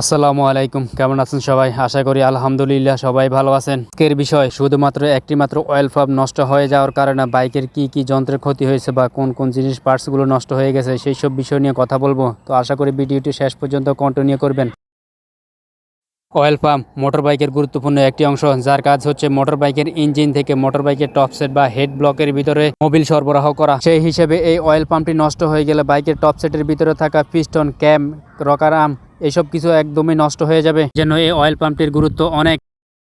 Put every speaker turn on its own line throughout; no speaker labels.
আসসালামু আলাইকুম। কেমন আছেন সবাই? আশা করি আলহামদুলিল্লাহ সবাই ভালো আছেন। আজকের বিষয় শুধুমাত্র একটি মাত্র অয়েল পাম্প নষ্ট হয়ে যাওয়ার কারণে বাইকের কি কি যন্ত্রের ক্ষতি হয়েছে বা কোন কোন জিনিস পার্টসগুলো নষ্ট হয়ে গেছে সেই সব বিষয় নিয়ে কথা বলব। তো আশা করি ভিডিওটি শেষ পর্যন্ত কন্টিনিউ করবেন। অয়েল পাম্প মোটর বাইকের গুরুত্বপূর্ণ একটি অংশ, যার কাজ হচ্ছে মোটর বাইকের ইঞ্জিন থেকে মোটর বাইকের টপ সেট বা হেড ব্লকের ভিতরে মোবিল সরবরাহ করা। সেই হিসেবে এই অয়েল পাম্পটি নষ্ট হয়ে গেলে বাইকের টপ সেটের ভিতরে থাকা পিস্টন ক্যাম রকার আর্ম এইসব কিছু একদমই নষ্ট হয়ে যাবে। যেন এই অয়েল পাম্পটির গুরুত্ব অনেক।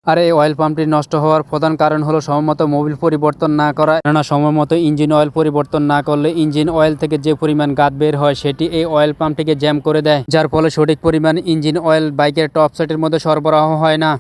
আর, এই অয়েল পাম্পটি নষ্ট হওয়ার প্রধান কারণ হলো সময়মতো মোবিল পরিবর্তন না করা। কেননা সময়মতো ইঞ্জিন অয়েল পরিবর্তন না করলে ইঞ্জিন অয়েল থেকে যে পরিমাণ গাদ বের হয়, সেটি এই অয়েল পাম্পটিকে জ্যাম করে দেয়। যার ফলে সঠিক পরিমাণ ইঞ্জিন অয়েল বাইকের টপ সেটের মধ্যে সরবরাহ হয় না।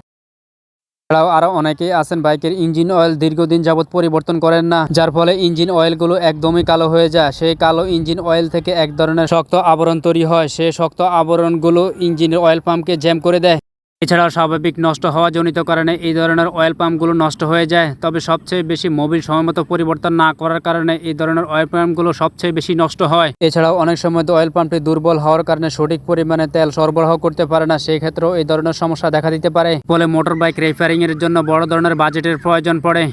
এছাড়াও আরও অনেকেই আছেন বাইকের ইঞ্জিন অয়েল দীর্ঘদিন যাবৎ পরিবর্তন করেন না, যার ফলে ইঞ্জিন অয়েলগুলো একদমই কালো হয়ে যায়। সেই কালো ইঞ্জিন অয়েল থেকে এক ধরনের শক্ত আবরণ তৈরি হয়। সেই শক্ত আবরণগুলো ইঞ্জিনের অয়েল পাম্পকে জ্যাম করে দেয়। এছাড়াও স্বাভাবিক নষ্ট হওয়া জনিত কারণে এই ধরনের অয়েল পাম্পগুলো নষ্ট হয়ে যায়। তবে সবচেয়ে বেশি মোবিল সময়মতো পরিবর্তন না করার কারণে এই ধরনের অয়েল পাম্পগুলো সবচেয়ে বেশি নষ্ট হয়। এছাড়াও অনেক সময় তো অয়েল পাম্পটি দুর্বল হওয়ার কারণে সঠিক পরিমাণে তেল সরবরাহ করতে পারে না, সেই ক্ষেত্রেও এই ধরনের সমস্যা দেখা দিতে পারে। ফলে মোটর বাইক এর জন্য বড় ধরনের বাজেটের প্রয়োজন পড়ে।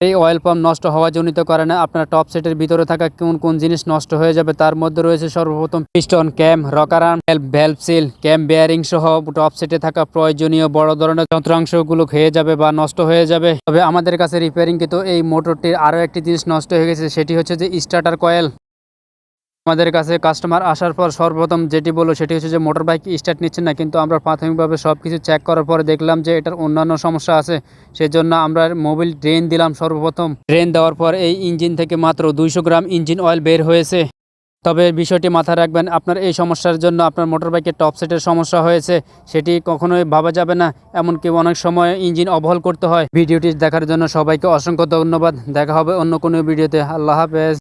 এই অয়েল পাম্প নষ্ট হওয়া জনিত কারণে আপনার টপ সেটের ভিতরে থাকা কোন কোন জিনিস নষ্ট হয়ে যাবে তার মধ্যে রয়েছে সর্বপ্রথম piston cam rocker arm valve seal cam bearing সহ টপ সেটে থাকা প্রয়োজনীয় বড় ধরনের যন্ত্রাংশগুলো খেয়ে যাবে বা নষ্ট হয়ে যাবে। তবে আমাদের কাছে রিপেয়ারিং কিন্তু এই মোটরটির আরও একটি জিনিস নষ্ট হয়ে গেছে, সেটি হচ্ছে যে স্টার্টার কয়েল আমাদের কাছে কাস্টমার আসার পর সর্বপ্রথম যেটি বলল সেটি হচ্ছে যে মোটর বাইক স্টার্ট নিচ্ছে না, কিন্তু আমরা প্রাথমিকভাবে সব কিছু চেক করার পরে দেখলাম যে এটার অন্যান্য সমস্যা আছে। সেজন্য আমরা মোবিল ড্রেন দিলাম সর্বপ্রথম। ড্রেন দেওয়ার পর এই ইঞ্জিন থেকে মাত্র দুইশো গ্রাম ইঞ্জিন অয়েল বের হয়েছে। তবে বিষয়টি মাথায় রাখবেন, আপনার এই সমস্যার জন্য আপনার মোটর বাইকের টপ সেটের সমস্যা হয়েছে। সেটি কখনোই ভাবা যাবে না, এমনকি অনেক সময় ইঞ্জিন অবহল করতে হয়। ভিডিওটি দেখার জন্য সবাইকে অসংখ্য ধন্যবাদ। দেখা হবে অন্য কোনো ভিডিওতে। আল্লাহ হাফেজ।